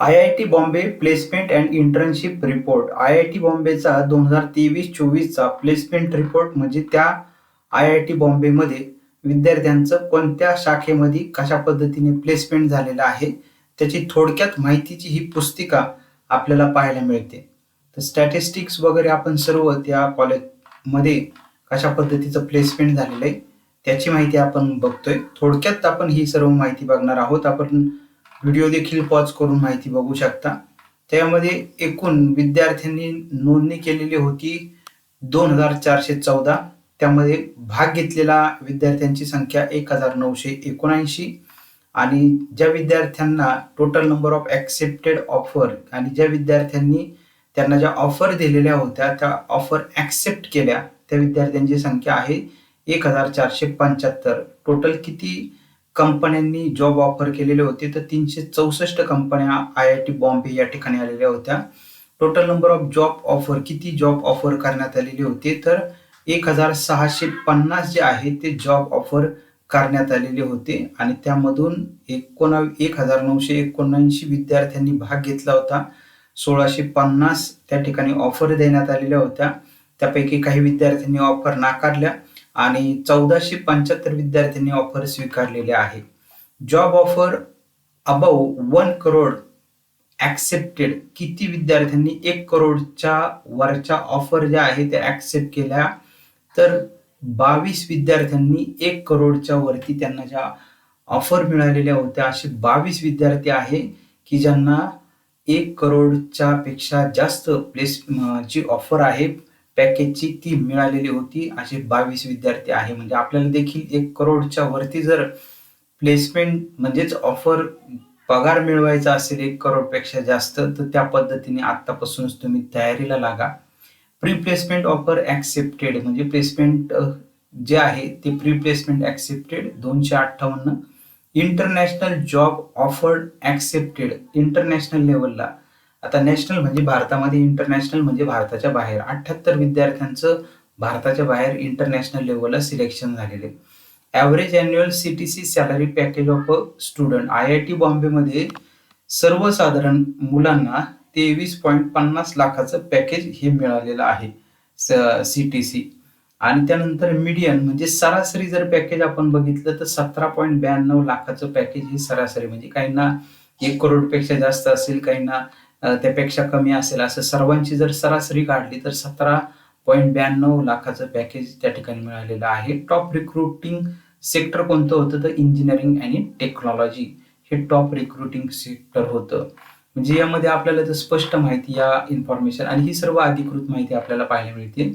I I T Bombay placement and internship report. I I T बॉम्बेचा दोन हजार तेवीस चोवीसचा placement report म्हणजे त्या आय आय टी बॉम्बेमध्ये विद्यार्थ्यांचं कोणत्या शाखेमध्ये कशा पद्धतीने प्लेसमेंट झालेलं आहे त्याची थोडक्यात माहितीची ही पुस्तिका आपल्याला पाहायला मिळते. तर स्टॅटिस्टिक्स वगैरे आपण सर्व त्या कॉलेजमध्ये कशा पद्धतीचं प्लेसमेंट झालेलं आहे त्याची माहिती आपण बघतोय. थोडक्यात आपण ही सर्व माहिती बघणार आहोत. आपण व्हिडिओ देखील पॉज करून माहिती बघू शकता. त्यामध्ये एकूण विद्यार्थ्यांनी नोंदणी केलेली होती दोन हजार चारशे चौदा. त्यामध्ये भाग घेतलेला विद्यार्थ्यांची संख्या एक हजार नऊशे एकोणऐंशी. आणि ज्या विद्यार्थ्यांना total number of accepted offer आणि ज्या विद्यार्थ्यांनी त्यांना ज्या ऑफर दिलेल्या होत्या त्या ऑफर ॲक्सेप्ट केल्या त्या विद्यार्थ्यांची संख्या आहे एक हजार चारशे पंच्याहत्तर. टोटल किती कंपन्यांनी जॉब ऑफर केलेले होते. तर तीनशे चौसष्ट कंपन्या आय आय टी बॉम्बे या ठिकाणी आलेल्या होत्या. Total number of job offer किती जॉब ऑफर करण्यात आलेले होते? तर एक हजार सहाशे पन्नास जे आहे ते जॉब ऑफर करण्यात आलेले होते. आणि त्यामधून एकोणा एक हजार नऊशे एकोणऐंशी विद्यार्थ्यांनी भाग घेतला होता. सोळाशे पन्नास त्या ठिकाणी ऑफर देण्यात आलेल्या होत्या. त्यापैकी काही विद्यार्थ्यांनी ऑफर नाकारल्या. आणि चौदाशे पंच्याहत्तर विद्यार्थ्यांनी ऑफर स्वीकारलेले आहे job offer above one crore accepted किती विद्यार्थ्यांनी एक करोडच्या वरच्या ऑफर ज्या आहे त्या ऍक्सेप्ट केल्या? तर बावीस विद्यार्थ्यांनी एक करोडच्या वरती त्यांना ज्या ऑफर मिळालेल्या होत्या असे बावीस विद्यार्थी आहे की ज्यांना एक करोडच्या पेक्षा जास्त प्लेस जी ऑफर आहे. पॅकेजची ती मिळालेली होती. असे बावीस विद्यार्थी आहे. म्हणजे आपल्याला देखील एक करोडच्या वरती जर प्लेसमेंट म्हणजेच ऑफर पगार मिळवायचा असेल एक करोडपेक्षा जास्त तर त्या पद्धतीने आत्तापासूनच तुम्ही तयारीला लागा. प्री प्लेसमेंट ऑफर ॲक्सेप्टेड म्हणजे प्लेसमेंट जे आहे ते प्री प्लेसमेंट ॲक्सेप्टेड दोनशे अठ्ठावन्न. International job offered accepted international लेवलला आता नॅशनल म्हणजे भारतामध्ये इंटरनॅशनल म्हणजे भारताच्या बाहेर. अठ्ठ्याहत्तर विद्यार्थ्यांचं भारताच्या बाहेर इंटरनॅशनल लेवलला सिलेक्शन झालेले average annual C T C salary package of a student I I T बॉम्बेमध्ये सर्वसाधारण मुलांना तेवीस पॉईंट पन्नास लाखाचं पॅकेज हे मिळालेलं आहे सी टी सी आणि त्यानंतर मीडियन म्हणजे सरासरी जर पॅकेज आपण बघितलं तर सतरा पॉईंट ब्याण्णव लाखाचं पॅकेज हे सरासरी म्हणजे काहींना एक करोडपेक्षा जास्त असेल काहींना त्यापेक्षा कमी असेल. असं सर्वांची जर सरासरी काढली तर सतरा पॉईंट ब्याण्णव लाखाचं पॅकेज त्या ठिकाणी मिळालेलं आहे. टॉप रिक्रुटिंग सेक्टर कोणतं होतं? तर इंजिनिअरिंग आणि टेक्नॉलॉजी. हे टॉप रिक्रुटिंग सेक्टर होतं. म्हणजे यामध्ये आपल्याला जर स्पष्ट माहिती या इन्फॉर्मेशन आणि ही सर्व अधिकृत माहिती आपल्याला पाहायला मिळते.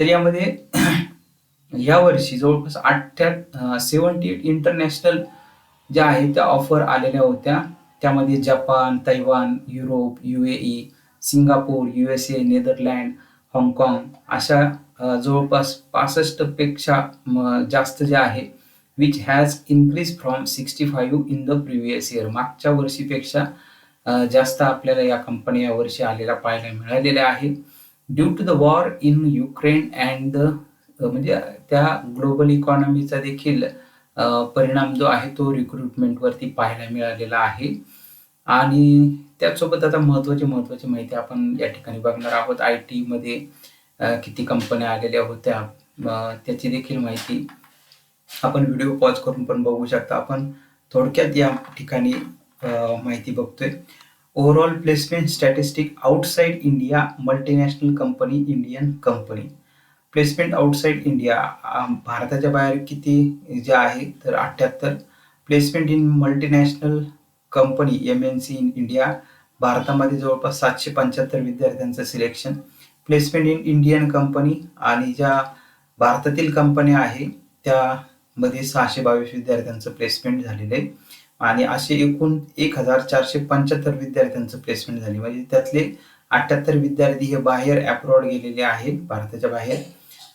तर यामध्ये या वर्षी जवळपास अठ्ठ्या सेवन्टी एट इंटरनॅशनल ज्या आहेत त्या ऑफर आलेल्या होत्या. त्यामध्ये Japan Taiwan Europe U A E Singapore U S A Netherland हाँगकाँग अशा जवळपास पासष्टपेक्षा जास्त जे आहे which has increase from sixty five in the previous year मागच्या वर्षीपेक्षा जास्त आपल्याला या कंपनी या वर्षी आलेल्या पाहायला मिळालेल्या आहे. Due to the war in Ukraine and the म्हणजे त्या ग्लोबल इकॉनॉमीचा देखील परिणाम जो आहे तो रिक्रुटमेंटवरती पाहायला मिळालेला आहे. आणि त्याचसोबत आता महत्वाची महत्वाची माहिती आपण या ठिकाणी बघणार आहोत. आय टीमध्ये किती कंपन्या आलेल्या होत्या त्याची देखील माहिती आपण व्हिडिओ पॉज करून पण बघू शकता. आपण थोडक्यात या ठिकाणी माहिती बघतोय. Overall placement statistic outside India multinational company Indian company placement outside India भारताच्या बाहेर किती जे आहे तर अठ्ठ्याहत्तर. Placement in multinational company M N C in India भारतामध्ये जवळपास सातशे पंच्याहत्तर विद्यार्थ्यांचं selection placement in Indian company आणि ज्या भारतातील कंपन्या आहे त्यामध्ये सहाशे बावीस विद्यार्थ्यांचं प्लेसमेंट झालेलं आहे. आणि असे एकूण एक हजार चारशे पंच्याहत्तर विद्यार्थ्यांचं प्लेसमेंट झाले. म्हणजे त्यातले अठ्ठ्याहत्तर विद्यार्थी हे बाहेर अब्रॉड गेलेले आहेत भारताच्या बाहेर.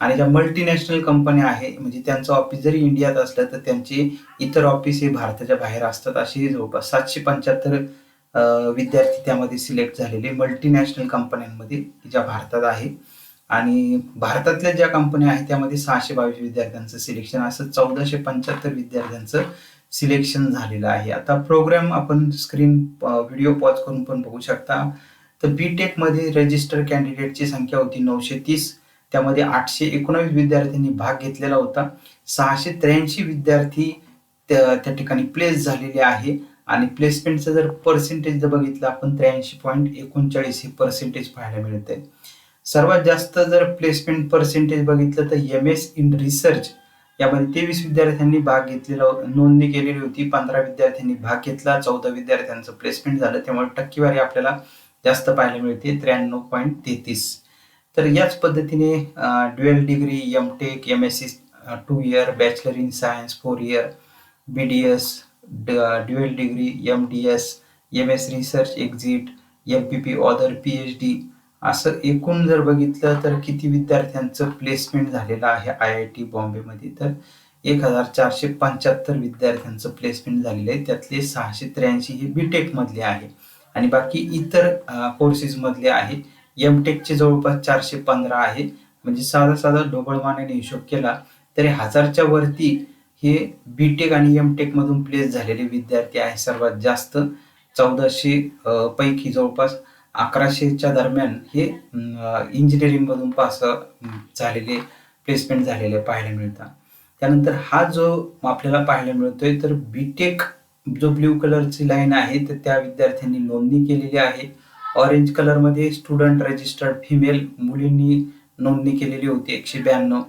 आणि ज्या मल्टीनॅशनल कंपन्या आहे म्हणजे त्यांचं ऑफिस जरी इंडियात असलं तर त्यांचे इतर ऑफिस हे भारताच्या बाहेर असतात असे जवळपास सातशे पंच्याहत्तर विद्यार्थी त्यामध्ये सिलेक्ट झालेले मल्टीनॅशनल कंपन्यांमध्ये ज्या भारतात आहे. आणि भारतातल्या ज्या कंपन्या आहेत त्यामध्ये सहाशे बावीस विद्यार्थ्यांचं सिलेक्शन असं चौदाशे पंच्याहत्तर विद्यार्थ्यांचं सिलेक्शन झालेलं आहे. आता प्रोग्राम आपण स्क्रीन व्हिडिओ पॉज करून पण बघू शकता. तर बी टेकमध्ये रजिस्टर कॅन्डिडेटची संख्या होती नऊशे तीस. त्यामध्ये आठशे एकोणावीस विद्यार्थ्यांनी भाग घेतलेला होता. सहाशे त्र्याऐंशी विद्यार्थी त्या ठिकाणी प्लेस झालेले आहे. आणि प्लेसमेंटचं जर पर्सेंटेज जर बघितलं आपण त्र्याऐंशी पॉईंट एकोणचाळीस हे पर्सेंटेज पाहायला मिळते सर्वात जास्त जर प्लेसमेंट पर्सेंटेज बघितलं तर एम एस इन रिसर्च यामध्ये तेवीस विद्यार्थ्यांनी भाग घेतलेला नोंदणी केलेली होती. पंधरा विद्यार्थ्यांनी भाग घेतला. चौदा विद्यार्थ्यांचं प्लेसमेंट झालं. त्यामुळे टक्केवारी आपल्याला जास्त पाहायला मिळते. त्र्याण्णव पॉईंट तेहतीस. तर याच पद्धतीने dual degree M Tech M S C two year bachelor in science four year B D S dual degree M D S M S research exit M P P other P H D असं एकूण जर बघितलं तर किती विद्यार्थ्यांचं placement झालेलं आहे I I T बॉम्बेमध्ये? तर एक हजार चारशे पंच्याहत्तर विद्यार्थ्यांचं प्लेसमेंट झालेलं आहे. त्यातले सहाशे त्र्याऐंशी हे बी टेकमधले आहे. आणि बाकी इतर कोर्सेसमधले आहे. एमटेकचे जवळपास चारशे पंधरा आहे. म्हणजे साधा साधा ढोबळमानाने हिशोब केला तरी हजारच्या वरती हे बी टेक आणि एमटेक मधून प्लेस झालेले विद्यार्थी आहे सर्वात जास्त. चौदाशे पैकी जवळपास अकराशेच्या दरम्यान हे इंजिनिअरिंग मधून पास झालेले प्लेसमेंट झालेले पाहायला मिळतात. त्यानंतर हा जो आपल्याला पाहायला मिळतोय तर बीटेक जो ब्ल्यू कलरची लाईन आहे तर त्या विद्यार्थ्यांनी नोंदणी केलेली आहे. ऑरेंज कलरमध्ये स्टुडंट रजिस्टर्ड फिमेल मुलींनी नोंदणी केलेली होती एकशे ब्याण्णव.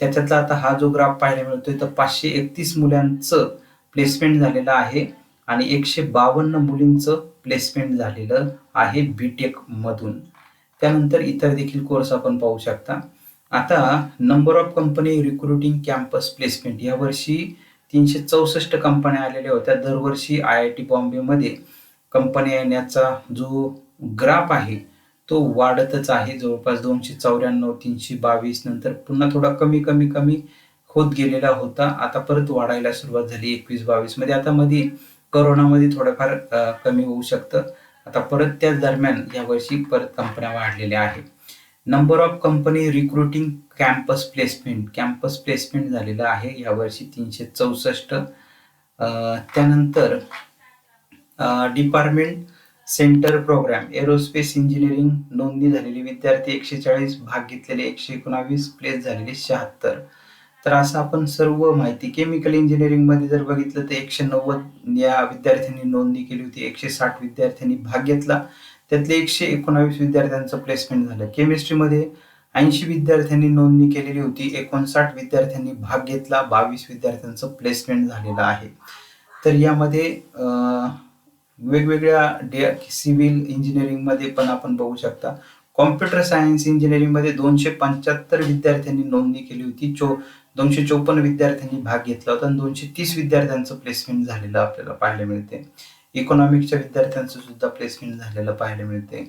त्याच्यातला आता हा जो ग्राफ पाहायला मिळतोय तर पाचशे एकतीस मुलांचं प्लेसमेंट झालेलं आहे आणि एकशे बावन्न मुलींचं प्लेसमेंट झालेलं आहे बीटेक मधून. त्यानंतर इतर देखील कोर्स आपण पाहू शकता. आता number of company recruiting campus placement या वर्षी तीनशे चौसष्ट कंपन्या आलेल्या होत्या. दरवर्षी आय आय टी बॉम्बेमध्ये कंपन्या येण्याचा जो ग्राफ आहे तो वाढतच आहे. जवळपास दोनशे चौऱ्याण्णव तीनशे बावीस नंतर पुन्हा थोडा कमी कमी कमी होत गेलेला होता. आता परत वाढायला सुरुवात झाली एकवीस बावीसमध्ये. आता मध्ये करोनामध्ये थोडंफार कमी होऊ शकतं. आता परत त्याच दरम्यान या वर्षी परत कंपन्या वाढलेल्या आहेत. Number of company recruiting campus placement campus placement झालेलं आहे यावर्षी तीनशे चौसष्ट. त्यानंतर department centre program aerospace engineering नोंदणी झालेली विद्यार्थी एकशे चाळीस भाग घेतलेले एकशे एकोणावीस प्लेस झालेले शहात्तर. तर असं आपण सर्व माहिती केमिकल इंजिनिअरिंगमध्ये जर बघितलं तर एकशे नव्वद या विद्यार्थ्यांनी नोंदणी केली होती एकशे साठ विद्यार्थ्यांनी भाग घेतला. त्यातले एकशे एकोणावीस विद्यार्थ्यांचं प्लेसमेंट झालं. केमिस्ट्रीमध्ये ऐंशी विद्यार्थ्यांनी नोंदणी केलेली होती एकोणसाठ विद्यार्थ्यांनी भाग घेतला बावीस विद्यार्थ्यांचं प्लेसमेंट झालेलं आहे. तर यामध्ये वेगवेगळ्या सिव्हिल इंजिनिअरिंगमध्ये पण आपण बघू शकता. कॉम्प्युटर सायन्स इंजिनिअरिंगमध्ये दोनशे पंच्याहत्तर विद्यार्थ्यांनी नोंदणी केली होती. चो दोनशे चोपन्न विद्यार्थ्यांनी भाग घेतला होता. आणि दोनशे तीस विद्यार्थ्यांचं प्लेसमेंट झालेलं आपल्याला पाहायला मिळते. इकॉनॉमिक्सच्या विद्यार्थ्यांचं सुद्धा प्लेसमेंट झालेलं पाहायला मिळते.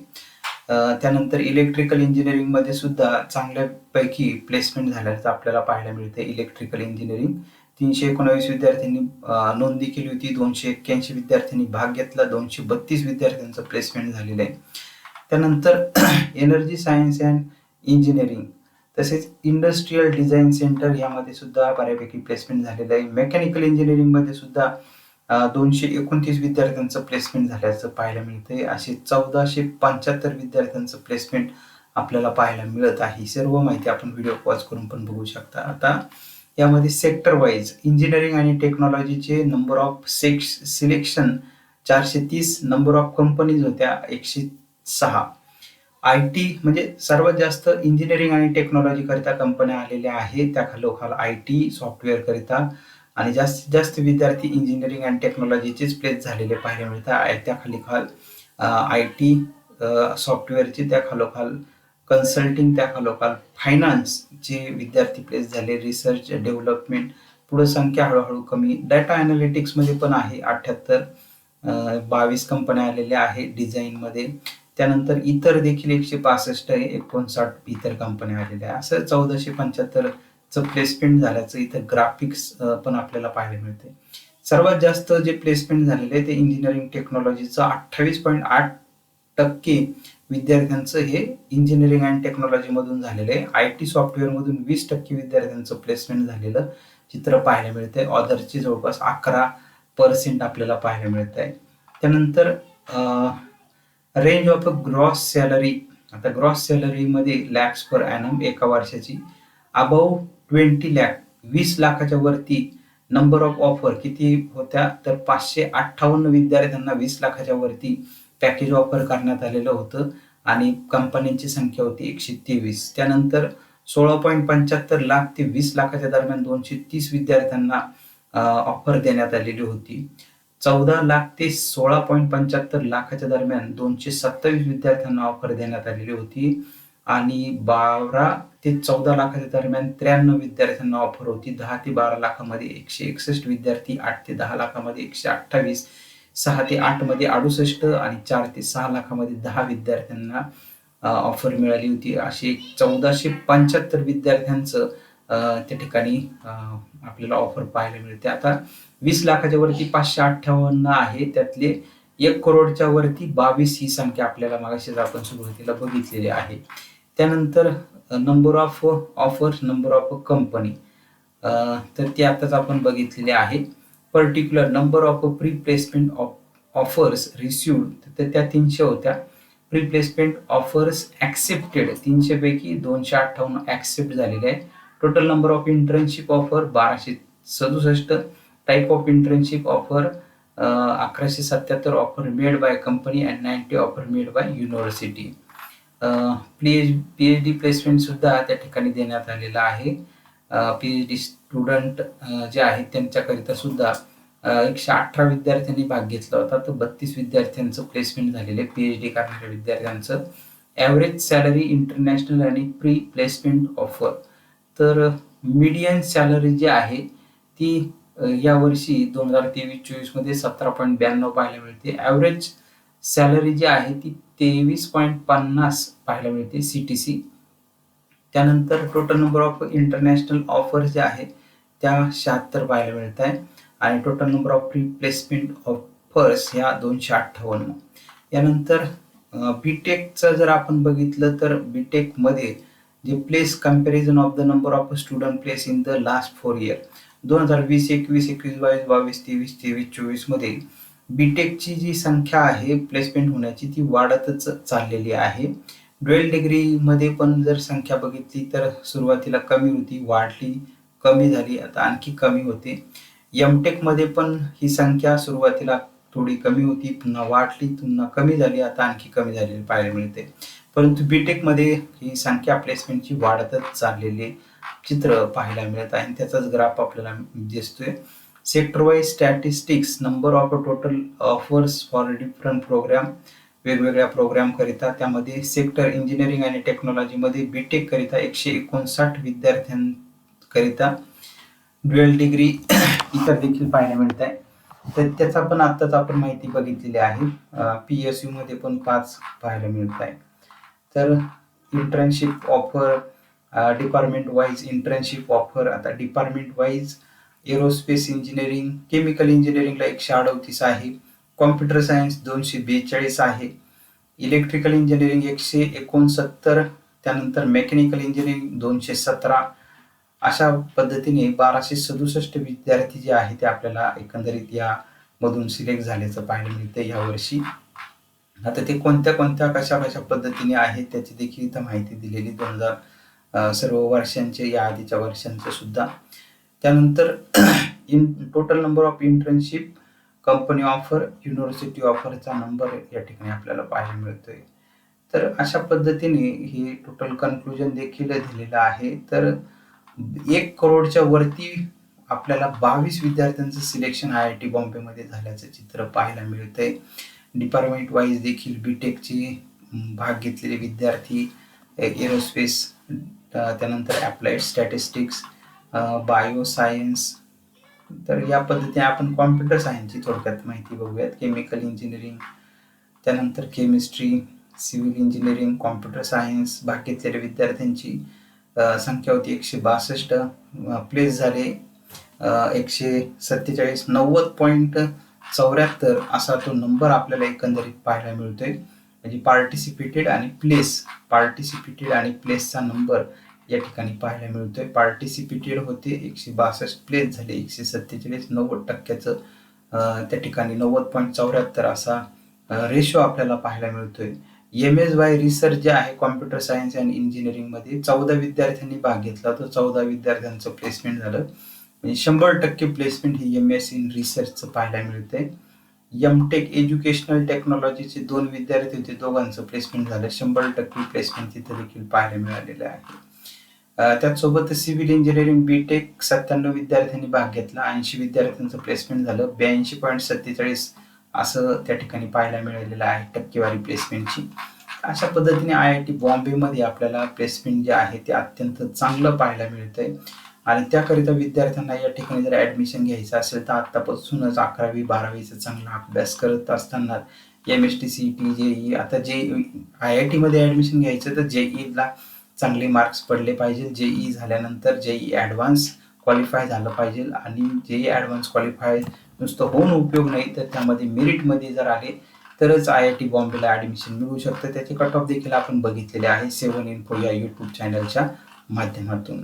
त्यानंतर इलेक्ट्रिकल इंजिनिअरिंगमध्ये सुद्धा चांगल्यापैकी प्लेसमेंट झाल्याचं आपल्याला पाहायला मिळते. इलेक्ट्रिकल इंजिनिअरिंग तीनशे एकोणावीस विद्यार्थ्यांनी नोंदणी केली होती. दोनशे एक्क्याऐंशी विद्यार्थ्यांनी भाग घेतला. दोनशे बत्तीस विद्यार्थ्यांचं प्लेसमेंट झालेलं आहे. त्यानंतर एनर्जी सायन्स अँड इंजिनिअरिंग तसेच इंडस्ट्रीयल डिझाईन सेंटर यामध्ये सुद्धा बऱ्यापैकी प्लेसमेंट झालेलं आहे. मेकॅनिकल इंजिनिअरिंगमध्ये सुद्धा दोनशे एकोणतीस विद्यार्थ्यांचं प्लेसमेंट झाल्याचं पाहायला मिळतंय. असे चौदाशे पंच्याहत्तर विद्यार्थ्यांचं प्लेसमेंट आपल्याला पाहायला मिळत आहे. सर्व माहिती आपण व्हिडिओ पॉज करून पण बघू शकता. आता यामध्ये सेक्टर वाईज इंजिनिअरिंग आणि टेक्नॉलॉजीचे नंबर ऑफ सेक्श सिलेक्शन चारशे तीस नंबर ऑफ कंपनीज होत्या एकशे सहा आय टी म्हणजे सर्वात जास्त इंजिनिअरिंग आणि टेक्नॉलॉजी करिता कंपन्या आलेल्या आहेत. त्या खालोखाल आय टी सॉफ्टवेअर करिता आणि जास्तीत जास्त विद्यार्थी इंजिनिअरिंग अँड टेक्नॉलॉजीचेच प्लेस झालेले पाहायला मिळतात. त्या खाली खाल आय टी सॉफ्टवेअरचे त्या खालोखाल कन्सल्टिंग त्या खालोखाल फायनान्सचे विद्यार्थी प्लेस झाले रिसर्च डेव्हलपमेंट पुढे संख्या हळूहळू कमी. डाटा अनालिटिक्समध्ये पण आहे अठ्ठ्याहत्तर बावीस कंपन्या आलेल्या आहेत डिझाईनमध्ये त्यानंतर इतर देखील एकशे पासष्ट एकोणसाठ इतर कंपन्या आलेल्या आहे. असं चौदाशे पंच्याहत्तरचं प्लेसमेंट झाल्याचं इथं ग्राफिक्स पण आपल्याला पाहायला मिळते. सर्वात जास्त जे प्लेसमेंट झालेले आहे ते इंजिनिअरिंग टेक्नॉलॉजीचं अठ्ठावीस पॉईंट आठ टक्के विद्यार्थ्यांचं हे इंजिनिअरिंग अँड टेक्नॉलॉजीमधून झालेलं आहे. आय टी सॉफ्टवेअरमधून वीस टक्के विद्यार्थ्यांचं प्लेसमेंट झालेलं चित्र पाहायला मिळते ऑदरची जवळपास अकरा पर्सेंट आपल्याला पाहायला मिळत आहे त्यानंतर range of a gross salary आता ग्रॉस सॅलरीमध्ये लॅक्स पर ॲनम एका वर्षाची. अबाव ट्वेंटी लॅक वीस लाखाच्या वरती नंबर ऑफ ऑफर किती होत्या? तर पाचशे अठ्ठावन्न विद्यार्थ्यांना वीस लाखाच्या वरती पॅकेज ऑफर करण्यात आलेलं होतं आणि कंपन्यांची संख्या होती एकशे तेवीस. त्यानंतर सोळा पॉईंट पंच्याहत्तर लाख ते वीस लाखाच्या दरम्यान दोनशे तीस विद्यार्थ्यांना ऑफर देण्यात आलेली होती. चौदा लाख ते सोळा पॉईंट पंच्याहत्तर लाखाच्या दरम्यान दोनशे सत्तावीस विद्यार्थ्यांना ऑफर देण्यात आलेली होती आणि बारा ते चौदा लाखाच्या दरम्यान त्र्याण्णव विद्यार्थ्यांना ऑफर होती. दहा ते बारा लाखामध्ये एकशे एकसष्ट विद्यार्थी आठ ते दहा लाखामध्ये एकशे अठ्ठावीस सहा ते आठमध्ये अडुसष्ट आणि चार ते सहा लाखामध्ये दहा विद्यार्थ्यांना ऑफर मिळाली होती. अशी चौदाशे पंच्याहत्तर विद्यार्थ्यांचं त्या ठिकाणी आपल्याला ऑफर पाहायला मिळते. आता वीस लाखाच्या वरती पाचशे अठ्ठावन्न आहे. त्यातले एक करोडच्या वरती बावीस ही संख्या आपल्याला मागाशीच आपण सुरुवातीला बघितलेली आहे. त्यानंतर number of offer number of company तर ते आताच आपण बघितलेले आहे. Particular number of pre placement offers received तर त्या तीनशे होत्या. प्री प्लेसमेंट ऑफर्स ॲक्सेप्टेड तीनशेपैकी दोनशे अठ्ठावन्न ॲक्सेप्ट झालेले आहे total number of internship offer बाराशे सदुसष्ट. टाईप ऑफ इंटर्नशिप ऑफर अकराशे सत्याहत्तर offer made by company and ninety offer made by university P H P H D प्लेसमेंटसुद्धा त्या ठिकाणी देण्यात आलेला आहे. पी एच डी स्टुडंट जे आहेत त्यांच्याकरिता सुद्धा एकशे अठरा विद्यार्थ्यांनी भाग घेतला होता. तर बत्तीस विद्यार्थ्यांचं प्लेसमेंट झालेलं आहे. पी एच डी करणाऱ्या विद्यार्थ्यांचं. ॲव्हरेज सॅलरी इंटरनॅशनल आणि प्री प्लेसमेंट ऑफर तर मिडियन सॅलरी जी आहे ती यावर्षी दोन हजार तेवीस चोवीसमध्ये सतरा पॉईंट ब्याण्णव पाहायला मिळते. ॲव्हरेज सॅलरी जी आहे ती तेवीस पॉईंट पन्नास पाहायला मिळते. सी टी सी त्यानंतर total number of international offer ज्या आहेत त्या शहात्तर पाहायला मिळत आहे आणि total number of placement offers ह्या दोनशे अठ्ठावन्न. यानंतर बीटेकचं जर आपण बघितलं तर बीटेकमध्ये जे place comparison of the number of student place in the last four year दोन हजार वीस एकवीस एकवीस बावीस बावीस तेवीस तेवीस चोवीसमध्ये बीटेकची जी संख्या आहे प्लेसमेंट होण्याची ती वाढतच चाललेली आहे. ड्वेल डिग्रीमध्ये पण जर संख्या बघितली तर सुरुवातीला कमी होती वाढली कमी झाली आता आणखी कमी होते. मध्ये पण ही संख्या सुरुवातीला थोडी कमी होती पुन्हा वाढली पुन्हा कमी झाली आता आणखी कमी झालेली पाहायला मिळते. परंतु बीटेकमध्ये ही संख्या प्लेसमेंटची वाढतच चाललेली चित्र पाहायला मिळत आहे. त्याचाच ग्राफ आपल्याला दिसतोय. Sector wise statistics number of total offers for different program वेगवेगळ्या प्रोग्रॅमकरिता त्यामध्ये सेक्टर इंजिनिअरिंग आणि टेक्नॉलॉजीमध्ये बी करिता एकशे एकोणसाठ विद्यार्थ्यांकरिता ड्युएल डिग्री इतर देखील पाहायला मिळत आहे तर त्याचा पण आत्ताच आपण माहिती बघितलेली आहे. पी एस यूमध्ये पण पाच पाहायला मिळत आहे तर internship offer department wise internship offer आता department wise aerospace engineering chemical इंजिनिअरिंगला एकशे अडतीस आहे. कॉम्प्युटर सायन्स दोनशे बेचाळीस आहे. इलेक्ट्रिकल इंजिनिअरिंग एकशे एकोणसत्तर त्यानंतर मेकॅनिकल इंजिनिअरिंग दोनशे सतरा. अशा पद्धतीने बाराशे सदुसष्ट विद्यार्थी जे आहे ते आपल्याला एकंदरीत या मधून सिलेक्ट झाल्याचं पाहायला मिळतं यावर्षी. आता ते कोणत्या कोणत्या कशा कशा पद्धतीने आहेत त्याची देखील इथं माहिती दिलेली दोन हजार सर्व वर्षांचे या आधीच्या वर्षांचे सुद्धा. त्यानंतर in total number of internship company offer university ऑफरचा नंबर या ठिकाणी आपल्याला पाहायला मिळतोय. तर अशा पद्धतीने हे टोटल कन्क्लुजन देखील दिलेलं आहे. तर एक करोडच्या वरती आपल्याला बावीस विद्यार्थ्यांचं सिलेक्शन आय आय टी बॉम्बेमध्ये झाल्याचं चित्र पाहायला मिळतंय. डिपार्टमेंट वाईज देखील बी टेकचे भाग घेतलेले विद्यार्थी एरोस्पेस त्यानंतर अप्लाइड स्टॅटिस्टिक्स बायो सायन्स तर या पद्धतीने आपण कॉम्प्युटर सायन्सची थोडक्यात माहिती बघूयात. केमिकल इंजिनिअरिंग त्यानंतर chemistry civil engineering computer science भाग विद्यार्थ्यांची संख्या होती एकशे बासष्ट. प्लेस झाले एकशे सत्तेचाळीस नव्वद पॉईंट चौऱ्याहत्तर असा तो नंबर आपल्याला एकंदरीत पाहायला मिळतोय. म्हणजे पार्टिसिपेटेड आणि प्लेस पार्टिसिपेटेड आणि प्लेसचा नंबर या ठिकाणी पाहायला मिळतोय. पार्टिसिपेटेड होते. एकशे बासष्ट प्लेस झाले. एकशे सत्तेचाळीस नव्वद टक्क्याचं त्या ठिकाणी नव्वद पॉईंट चौऱ्याहत्तर असा रेशो आपल्याला पाहायला मिळतोय. एम एस वाय रिसर्च जे आहे कॉम्प्युटर सायन्स अँड इंजिनिअरिंगमध्ये चौदा विद्यार्थ्यांनी भाग घेतला. तो चौदा विद्यार्थ्यांचं प्लेसमेंट झालं. म्हणजे शंभर टक्के प्लेसमेंट हे एम एस इन रिसर्चचं पाहायला मिळतंय. एम टेक एज्युकेशनल टेक्नॉलॉजीचे दोन विद्यार्थी होते. दोघांचं प्लेसमेंट झालं. शंभर टक्के प्लेसमेंट तिथे देखील पाहायला मिळालेलं आहे. त्याचसोबत सिव्हिल इंजिनिअरिंग बी टेक सत्त्याण्णव विद्यार्थ्यांनी भाग घेतला. ऐंशी विद्यार्थ्यांचं प्लेसमेंट झालं. ब्याऐंशी पॉईंट सत्तेचाळीस असं त्या ठिकाणी पाहायला मिळालेलं आहे टक्केवारी प्लेसमेंटची अशा पद्धतीने आय आय टी बॉम्बेमध्ये आपल्याला प्लेसमेंट जे आहे ते अत्यंत चांगलं पाहायला मिळतंय. आणि त्याकरिता विद्यार्थ्यांना या ठिकाणी जर ॲडमिशन घ्यायचं असेल तर आत्तापासूनच अकरावी बारावीचा चांगला अभ्यास करत असताना M S T C T J E आता जे आय आय टीमध्ये ॲडमिशन घ्यायचं तर जे ईला चांगले मार्क्स पडले पाहिजे. जेई e झाल्यानंतर जेई ॲडव्हान्स क्वालिफाय झालं पाहिजे आणि जेई ॲडव्हान्स क्वालिफाय नुसतं होऊन उपयोग नाही तर त्यामध्ये मेरिटमध्ये जर आले तरच आय आय टी बॉम्बेला ॲडमिशन मिळू शकतं. त्याचे कट ऑफ देखील आपण बघितलेले आहे. सेवन इन्फो या यूट्यूब चॅनलच्या माध्यमातून.